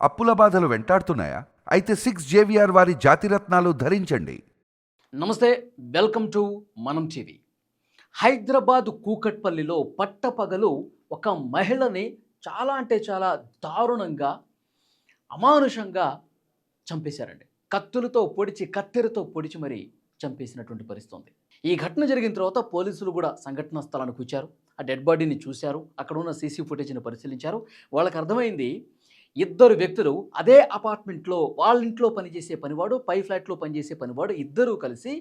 అప్పుల బాధలు వెంటాడుతున్నాయా? అయితే సిక్స్ జేవిఆర్ వారి జాతిరత్నాలు ధరించండి. నమస్తే వెల్కమ్ టు మనం టీవీ. హైదరాబాద్ కూకట్పల్లిలో పట్టపగలు ఒక మహిళని చాలా అంటే చాలా దారుణంగా అమానుషంగా చంపేశారండి. కత్తులతో పొడిచి కత్తెరతో పొడిచి మరి చంపేసినటువంటి పరిస్థితి ఉంది. ఈ ఘటన జరిగిన తర్వాత పోలీసులు కూడా సంఘటనా స్థలానికి వచ్చారు. ఆ డెడ్ బాడీని చూశారు. అక్కడ ఉన్న సీసీ ఫుటేజ్ని పరిశీలించారు. వాళ్ళకి అర్థమైంది ఇద్దరు వ్యక్తులు అదే అపార్ట్మెంట్లో వాళ్ళ ఇంట్లో పనిచేసే పనివాడు పై ఫ్లాట్లో పనిచేసే పనివాడు ఇద్దరూ కలిసి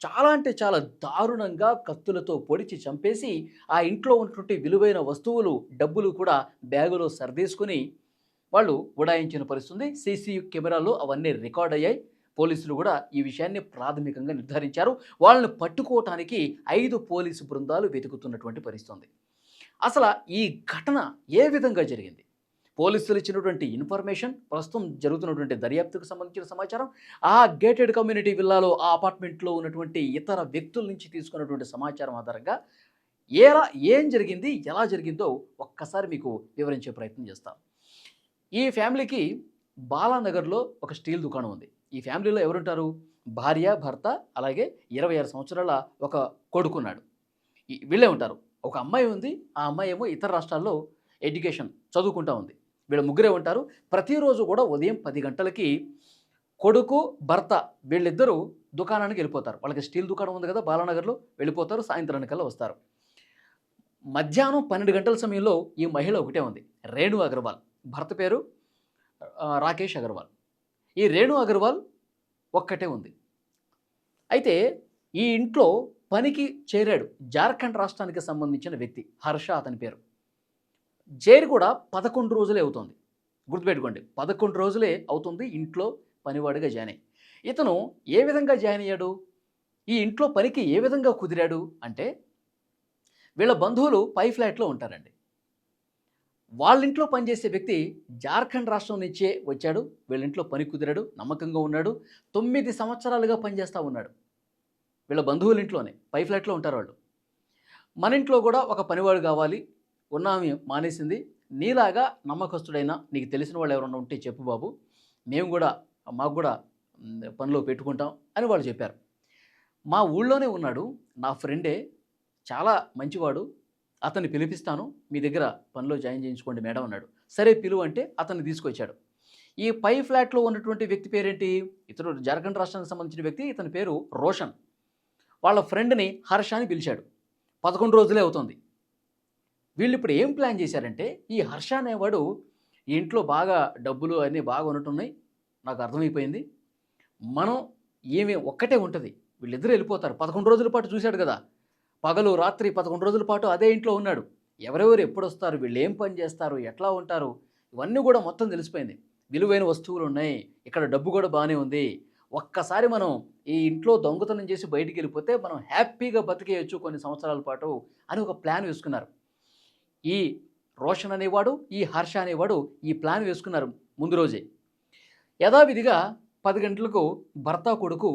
చాలా అంటే చాలా దారుణంగా కత్తులతో పొడిచి చంపేసి ఆ ఇంట్లో ఉన్నటువంటి విలువైన వస్తువులు డబ్బులు కూడా బ్యాగులో సర్దేసుకుని వాళ్ళు ఉడాయించిన పరిస్థితుంది. సీసీ కెమెరాలో అవన్నీ రికార్డ్ అయ్యాయి. పోలీసులు కూడా ఈ విషయాన్ని ప్రాథమికంగా నిర్ధారించారు. వాళ్ళని పట్టుకోవటానికి ఐదు పోలీసు బృందాలు వెతుకుతున్నటువంటి పరిస్థితుంది. అసలు ఈ ఘటన ఏ విధంగా జరిగింది? పోలీసులు ఇచ్చినటువంటి ఇన్ఫర్మేషన్ ప్రస్తుతం జరుగుతున్నటువంటి దర్యాప్తుకు సంబంధించిన సమాచారం ఆ గేటెడ్ కమ్యూనిటీ విల్లాలో ఆ అపార్ట్మెంట్లో ఉన్నటువంటి ఇతర వ్యక్తుల నుంచి తీసుకున్నటువంటి సమాచారం ఆధారంగా ఏలా ఏం జరిగింది ఎలా జరిగిందో ఒక్కసారి మీకు వివరించే ప్రయత్నం చేస్తాను ఈ ఫ్యామిలీకి బాలానగర్లో ఒక స్టీల్ దుకాణం ఉంది. ఈ ఫ్యామిలీలో ఎవరుంటారు? భార్య భర్త అలాగే ఇరవై ఆరు సంవత్సరాల ఒక కొడుకున్నాడు. వీళ్ళే ఉంటారు. ఒక అమ్మాయి ఉంది. ఆ అమ్మాయి ఏమో ఇతర రాష్ట్రాల్లో ఎడ్యుకేషన్ చదువుకుంటా ఉంది. వీళ్ళు ముగ్గురే ఉంటారు. ప్రతిరోజు కూడా ఉదయం పది గంటలకి కొడుకు భర్త వీళ్ళిద్దరూ దుకాణానికి వెళ్ళిపోతారు. వాళ్ళకి స్టీల్ దుకాణం ఉంది కదా బాలానగర్లో వెళ్ళిపోతారు సాయంత్రానికల్లా వస్తారు. మధ్యాహ్నం పన్నెండు గంటల సమయంలో ఈ మహిళ ఒకటే ఉంది. రేణు అగర్వాల్. భర్త పేరు రాకేష్ అగర్వాల్. ఈ రేణు అగర్వాల్ ఒక్కటే ఉంది. అయితే ఈ ఇంట్లో పనికి చేరాడు జార్ఖండ్ రాష్ట్రానికి సంబంధించిన వ్యక్తి హర్ష అతని పేరు. జైలు కూడా పదకొండు రోజులే అవుతుంది. గుర్తుపెట్టుకోండి పదకొండు రోజులే అవుతుంది ఇంట్లో పనివాడిగా జాయిన్ అయ్యి. ఇతను ఏ విధంగా జాయిన్ అయ్యాడు? ఈ ఇంట్లో పనికి ఏ విధంగా కుదిరాడు? అంటే వీళ్ళ బంధువులు పై ఫ్లాట్లో ఉంటారండి. వాళ్ళ ఇంట్లో పనిచేసే వ్యక్తి జార్ఖండ్ రాష్ట్రం నుంచే వచ్చాడు వీళ్ళ ఇంట్లో పని కుదిరాడు నమ్మకంగా ఉన్నాడు తొమ్మిది సంవత్సరాలుగా పనిచేస్తూ ఉన్నాడు. వీళ్ళ బంధువుల ఇంట్లోనే పై ఫ్లాట్లో ఉంటారు వాళ్ళు. మన ఇంట్లో కూడా ఒక పనివాడు కావాలి ఉన్నామి మానేసింది. నీలాగా నమ్మకస్తుడైనా నీకు తెలిసిన వాళ్ళు ఎవరన్నా ఉంటే చెప్పు బాబు. మేము కూడా మాకు కూడా పనిలో పెట్టుకుంటాం అని వాళ్ళు చెప్పారు. మా ఊళ్ళోనే ఉన్నాడు. నా ఫ్రెండే చాలా మంచివాడు. అతన్ని పిలిపిస్తాను. మీ దగ్గర పనిలో జాయిన్ చేయించుకోండి మేడం అన్నాడు. సరే పిలువు అంటే అతన్ని తీసుకొచ్చాడు. ఈ పై ఫ్లాట్లో ఉన్నటువంటి వ్యక్తి పేరేంటి? ఇతడు జార్ఖండ్ రాష్ట్రానికి సంబంధించిన వ్యక్తి. ఇతని పేరు రోషన్. వాళ్ళ ఫ్రెండ్ని హర్ష అని పిలిచాడు. పదకొండు రోజులే అవుతుంది. వీళ్ళు ఇప్పుడు ఏం ప్లాన్ చేశారంటే ఈ హర్ష అనేవాడు ఈ ఇంట్లో బాగా డబ్బులు అన్నీ బాగా ఉన్నట్టున్నాయి నాకు అర్థమైపోయింది. మనం ఏమి ఒక్కటే ఉంటుంది. వీళ్ళిద్దరూ వెళ్ళిపోతారు. పదకొండు రోజుల పాటు చూశాడు కదా. పగలు రాత్రి పదకొండు రోజుల పాటు అదే ఇంట్లో ఉన్నాడు. ఎవరెవరు ఎప్పుడు వస్తారు? వీళ్ళు ఏం పని చేస్తారు? ఎట్లా ఉంటారు? ఇవన్నీ కూడా మొత్తం తెలిసిపోయింది. విలువైన వస్తువులు ఉన్నాయి. ఇక్కడ డబ్బు కూడా బాగానే ఉంది. ఒక్కసారి మనం ఈ ఇంట్లో దొంగతనం చేసి బయటికి వెళ్ళిపోతే మనం హ్యాపీగా బతికేయచ్చు కొన్ని సంవత్సరాల పాటు అని ఒక ప్లాన్ వేసుకున్నారు. ఈ రోషన్ అనేవాడు ఈ హర్ష అనేవాడు ఈ ప్లాన్ వేసుకున్నారు ముందు రోజే. యథావిధిగా పది గంటలకు భర్త కొడుకు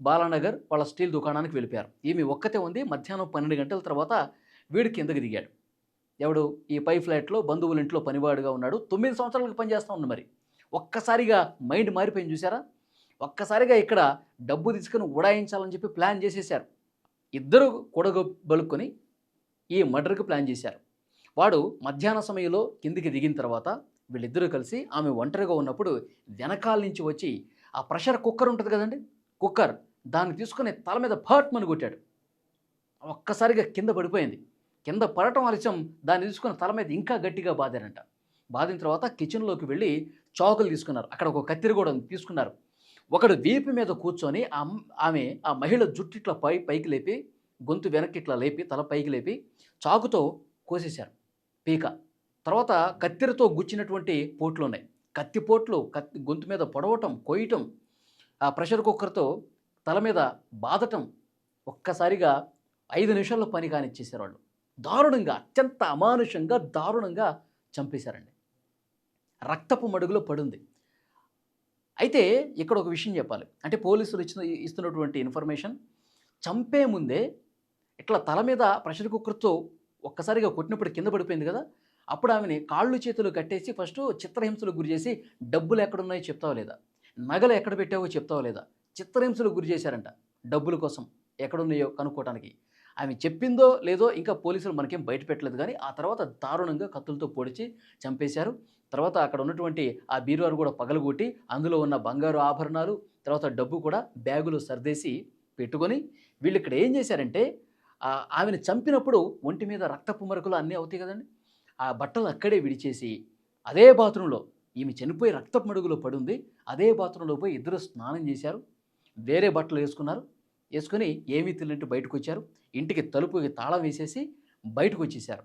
బాలానగర్ వాళ్ళ స్టీల్ దుకాణానికి వెళ్ళిపోయారు. ఈమె ఒక్కతే ఉంది. మధ్యాహ్నం పన్నెండు గంటల తర్వాత వీడు కిందకి దిగాడు. ఎవడు? ఈ పై ఫ్లాట్లో బంధువుల ఇంట్లో పనివాడుగా ఉన్నాడు. తొమ్మిది సంవత్సరాలకు పనిచేస్తూ ఉంది మరి. ఒక్కసారిగా మైండ్ మారిపోయింది చూసారా ఒక్కసారిగా ఇక్కడ డబ్బు తీసుకుని ఉడాయించాలని చెప్పి ప్లాన్ చేసేసారు ఇద్దరు కూడగొబలుకొని ఈ మర్డర్కి ప్లాన్ చేశారు. వాడు మధ్యాహ్న సమయంలో కిందికి దిగిన తర్వాత వీళ్ళిద్దరూ కలిసి ఆమె ఒంటరిగా ఉన్నప్పుడు వెనకాల నుంచి వచ్చి ఆ ప్రెషర్ కుక్కర్ ఉంటుంది కదండి కుక్కర్ దాన్ని తీసుకుని తల మీద ఫాట్మని కొట్టాడు. ఒక్కసారిగా కింద పడిపోయింది. కింద పడటం ఆలస్యం దాన్ని తీసుకుని తల మీద ఇంకా గట్టిగా బాధారంట బాదిన తర్వాత కిచెన్లోకి వెళ్ళి చాకులు తీసుకున్నారు. అక్కడ ఒక కత్తిరి కూడా తీసుకున్నారు. ఒకడు వీపు మీద కూర్చొని ఆమె ఆ మహిళ జుట్టు ఇట్లా పై పైకి లేపి గొంతు వెనక్కి ఇట్లా లేపి తల పైకి లేపి చాకుతో కోసేశారు. పీక. తర్వాత కత్తిరతో గుచ్చినటువంటి పోట్లు ఉన్నాయి కత్తి పోట్లు కత్తి గొంతు మీద పొడవటం కొయ్యటం ఆ ప్రెషర్ కుక్కర్తో తల మీద బాదటం ఒక్కసారిగా ఐదు నిమిషాల్లో పని కానిచ్చేసారు వాళ్ళు దారుణంగా అత్యంత అమానుషంగా దారుణంగా చంపేశారండి. రక్తపు మడుగులో పడుంది. అయితే ఇక్కడ ఒక విషయం చెప్పాలి. అంటే పోలీసులు ఇచ్చిన ఇస్తున్నటువంటి ఇన్ఫర్మేషన్ చంపే ముందే ఇట్లా తల మీద ప్రెషర్ కుక్కర్తో ఒక్కసారిగా కొట్టినప్పుడు కింద పడిపోయింది కదా అప్పుడు ఆమెని కాళ్ళు చేతులు కట్టేసి ఫస్ట్ చిత్రహింసలకు గురి చేసి డబ్బులు ఎక్కడున్నాయో చెప్తావా లేదా? నగలు ఎక్కడ పెట్టావో చెప్తావా లేదా? చిత్రహింసలకు గురి చేశారంట డబ్బుల కోసం ఎక్కడున్నాయో కనుక్కోవడానికి ఆమె చెప్పిందో లేదో ఇంకా పోలీసులు మనకేం బయట పెట్టలేదు కానీ ఆ తర్వాత దారుణంగా కత్తులతో పొడిచి చంపేశారు. తర్వాత అక్కడ ఉన్నటువంటి ఆ బీరువారు కూడా పగలగొట్టి అందులో ఉన్న బంగారు ఆభరణాలు తర్వాత డబ్బు కూడా బ్యాగులో సర్దేసి పెట్టుకొని వీళ్ళు ఇక్కడ ఏం చేశారంటే ఆమెను చంపినప్పుడు ఒంటి మీద రక్తపు మరకలు అన్నీ అవుతాయి కదండి. ఆ బట్టలు అక్కడే విడిచేసి అదే బాత్రూంలో ఈమె చనిపోయి రక్తపు మడుగులో పడుంది. అదే బాత్రూంలో పోయి ఇద్దరు స్నానం చేశారు. వేరే బట్టలు వేసుకున్నారు. వేసుకొని ఏమీ తెలియనట్టు బయటకు వచ్చారు. ఇంటికి తలుపుకి తాళం వేసేసి బయటకు వచ్చేసారు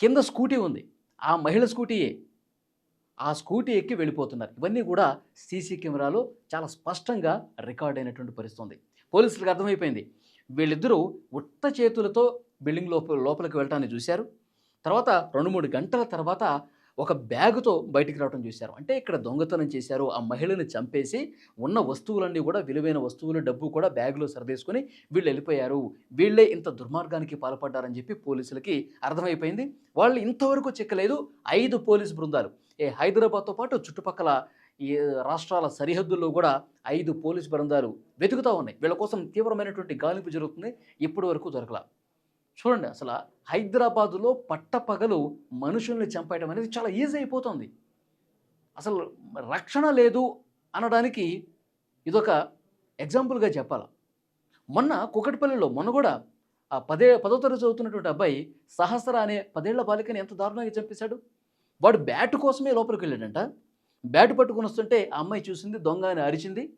కింద స్కూటీ ఉంది. ఆ మహిళ స్కూటీయే. ఆ స్కూటీ ఎక్కి వెళ్ళిపోతున్నారు. ఇవన్నీ కూడా సీసీ కెమెరాలో చాలా స్పష్టంగా రికార్డ్ అయినటువంటి పరిస్థితి ఉంది. పోలీసులకు అర్థమైపోయింది. వీళ్ళిద్దరూ ఉత్త చేతులతో బిల్డింగ్ లోపల లోపలికి వెళ్ళటాన్ని చూశారు. తర్వాత రెండు మూడు గంటల తర్వాత ఒక బ్యాగుతో బయటికి రావడం చూశారు. అంటే ఇక్కడ దొంగతనం చేశారు. ఆ మహిళని చంపేసి ఉన్న వస్తువులన్నీ కూడా విలువైన వస్తువులు డబ్బు కూడా బ్యాగులో సర్దేసుకొని వీళ్ళు వెళ్ళిపోయారు. వీళ్ళే ఇంత దుర్మార్గానికి పాల్పడ్డారని చెప్పి పోలీసులకి అర్థమైపోయింది. వాళ్ళు ఇంతవరకు చిక్కలేదు. ఐదు పోలీసు బృందాలు. ఏ హైదరాబాద్తో పాటు చుట్టుపక్కల ఈ రాష్ట్రాల సరిహద్దుల్లో కూడా ఐదు పోలీసు బృందాలు వెతుకుతూ ఉన్నాయి. వీళ్ళ కోసం తీవ్రమైనటువంటి గాలింపు జరుగుతుంది. ఇప్పటి వరకు దొరకలా. చూడండి అసలు హైదరాబాదులో పట్టపగలు మనుషుల్ని చంపేయడం అనేది చాలా ఈజీ అయిపోతుంది. అసలు రక్షణ లేదు అనడానికి ఇదొక ఎగ్జాంపుల్గా చెప్పాలి. మొన్న కుకటిపల్లిలో మొన్న కూడా ఆ పదే పదో తరగతి చదువుతున్నటువంటి అబ్బాయి సహస్ర అనే పదేళ్ళ బాలికని ఎంత దారుణంగా చంపేశాడు? వాడు బ్యాట్ కోసమే లోపలికి వెళ్ళాడంట. బ్యాట్ పట్టుకుని వస్తుంటే ఆ అమ్మాయి చూసింది దొంగ అని అరిచింది.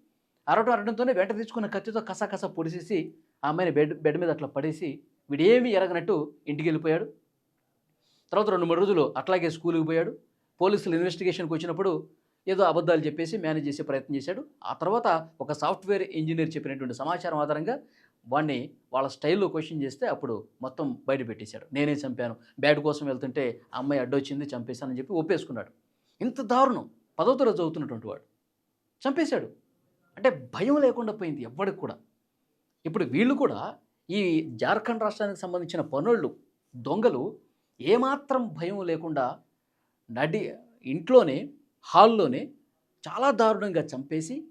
అరవటం అరవడంతోనే వెంట తీసుకున్న కత్తితో కసకస పొడిసేసి ఆ అమ్మాయిని బెడ్ బెడ్ మీద అట్లా పడేసి వీడేమీ ఎరగనట్టు ఇంటికి వెళ్ళిపోయాడు. తర్వాత రెండు మూడు రోజులు అట్లాగే స్కూల్కి పోయాడు. పోలీసులు ఇన్వెస్టిగేషన్కి వచ్చినప్పుడు ఏదో అబద్ధాలు చెప్పేసి మేనేజ్ చేసే ప్రయత్నం చేశాడు. ఆ తర్వాత ఒక సాఫ్ట్వేర్ ఇంజనీర్ చెప్పినటువంటి సమాచారం ఆధారంగా వాడిని వాళ్ళ స్టైల్లో క్వశ్చన్ చేస్తే అప్పుడు మొత్తం బయట పెట్టేశాడు. నేనే చంపాను. బ్యాడ్ కోసం వెళ్తుంటే అమ్మాయి అడ్డొచ్చింది చంపేశానని చెప్పి ఒప్పేసుకున్నాడు. ఇంత దారుణం. పదో తరగతి చదువుతున్నటువంటి వాడు. చంపేశాడు. అంటే భయం లేకుండా పోయింది ఎవ్వడికి కూడా. ఇప్పుడు వీళ్ళు కూడా ఈ జార్ఖండ్ రాష్ట్రానికి సంబంధించిన పనులు దొంగలు ఏమాత్రం భయం లేకుండా నడి ఇంట్లోనే హాల్లోనే చాలా దారుణంగా చంపేసి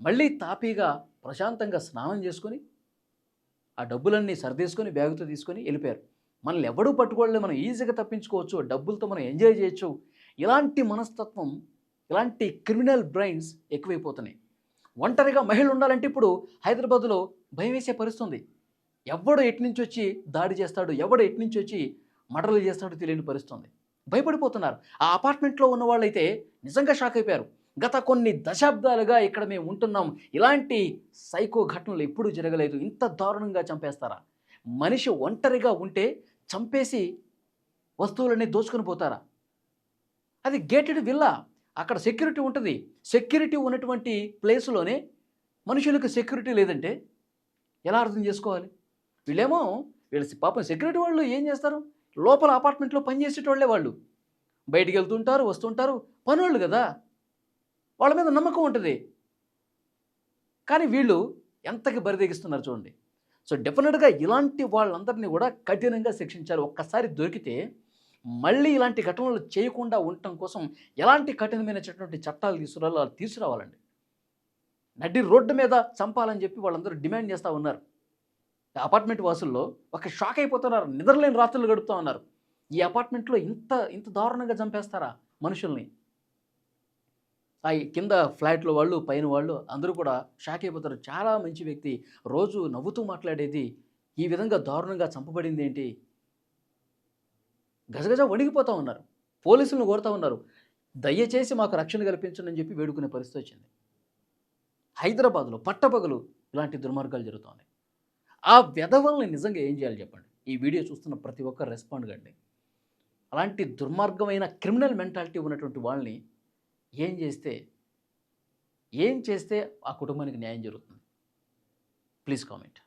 మళ్ళీ తాపీగా ప్రశాంతంగా స్నానం చేసుకొని ఆ డబ్బులన్నీ సర్దేసుకొని బ్యాగుతో తీసుకొని వెళ్ళిపోయారు. మనల్ని ఎవడూ పట్టుకోవట్లేదు. మనం ఈజీగా తప్పించుకోవచ్చు. డబ్బులతో మనం ఎంజాయ్ చేయొచ్చు. ఇలాంటి మనస్తత్వం ఇలాంటి క్రిమినల్ బ్రెయిన్స్ ఎక్కువైపోతున్నాయి. ఒంటరిగా మహిళలు ఉండాలంటే ఇప్పుడు హైదరాబాద్లో భయం వేసే పరిస్థితుంది. ఎవడు ఎటు నుంచి వచ్చి దాడి చేస్తాడు ఎవడు ఎటు నుంచి వచ్చి మర్డర్లు చేస్తాడో తెలియని పరిస్థితుంది. భయపడిపోతున్నారు. ఆ అపార్ట్మెంట్లో ఉన్న వాళ్ళైతే నిజంగా షాక్ అయిపోయారు. గత కొన్ని దశాబ్దాలుగా ఇక్కడ మేము ఉంటున్నాం. ఇలాంటి సైకో ఘటనలు ఎప్పుడూ జరగలేదు. ఇంత దారుణంగా చంపేస్తారా? మనిషి ఒంటరిగా ఉంటే చంపేసి వస్తువులన్నీ దోచుకొని పోతారా? అది గేటెడ్ విల్లా. అక్కడ సెక్యూరిటీ ఉంటుంది. సెక్యూరిటీ ఉన్నటువంటి ప్లేస్లోనే మనుషులకు సెక్యూరిటీ లేదంటే ఎలా అర్థం చేసుకోవాలి? వీళ్ళేమో వీళ్ళ పాపం సెక్యూరిటీ వాళ్ళు ఏం చేస్తారు? లోపల అపార్ట్మెంట్లో పనిచేసేటోళ్ళే వాళ్ళు. బయటికి వెళ్తుంటారు వస్తుంటారు పనోళ్ళు కదా. వాళ్ళ మీద నమ్మకం ఉంటుంది. కానీ వీళ్ళు ఎంతకి బరిదెగిస్తున్నారు చూడండి. సో డెఫినెట్గా ఇలాంటి వాళ్ళందరినీ కూడా కఠినంగా శిక్షించారు ఒక్కసారి దొరికితే మళ్ళీ ఇలాంటి ఘటనలు చేయకుండా ఉండటం కోసం ఎలాంటి కఠినమైనటువంటి చట్టాలు తీసుకురాలో వాళ్ళు తీసుకురావాలండి. నడి రోడ్డు మీద చంపాలని చెప్పి వాళ్ళందరూ డిమాండ్ చేస్తూ ఉన్నారు. అపార్ట్మెంట్ వాసుల్లో ఒక షాక్ అయిపోతున్నారు. నిద్రలేని రాత్రులు గడుపుతూ ఉన్నారు. ఈ అపార్ట్మెంట్లో ఇంత ఇంత దారుణంగా చంపేస్తారా మనుషుల్ని? ఆ కింద ఫ్లాట్లో వాళ్ళు పైన వాళ్ళు అందరూ కూడా షాక్ అయిపోతారు. చాలా మంచి వ్యక్తి. రోజు నవ్వుతూ మాట్లాడేది. ఈ విధంగా దారుణంగా చంపబడింది ఏంటి? గజగజ వణిగిపోతూ ఉన్నారు. పోలీసులను కోరుతూ ఉన్నారు. దయచేసి మాకు రక్షణ కల్పించండి అని చెప్పి వేడుకునే పరిస్థితి వచ్చింది. హైదరాబాద్లో పట్టపగలు ఇలాంటి దుర్మార్గాలు జరుగుతున్నాయి. ఆ వ్యధవల్ని నిజంగా ఏం చేయాలి చెప్పండి? ఈ వీడియో చూస్తున్న ప్రతి ఒక్కరు రెస్పాండ్ కండి. అలాంటి దుర్మార్గమైన క్రిమినల్ మెంటాలిటీ ఉన్నటువంటి వాళ్ళని ఏం చేస్తే ఏం చేస్తే ఆ కుటుంబానికి న్యాయం జరుగుతుంది? Please comment.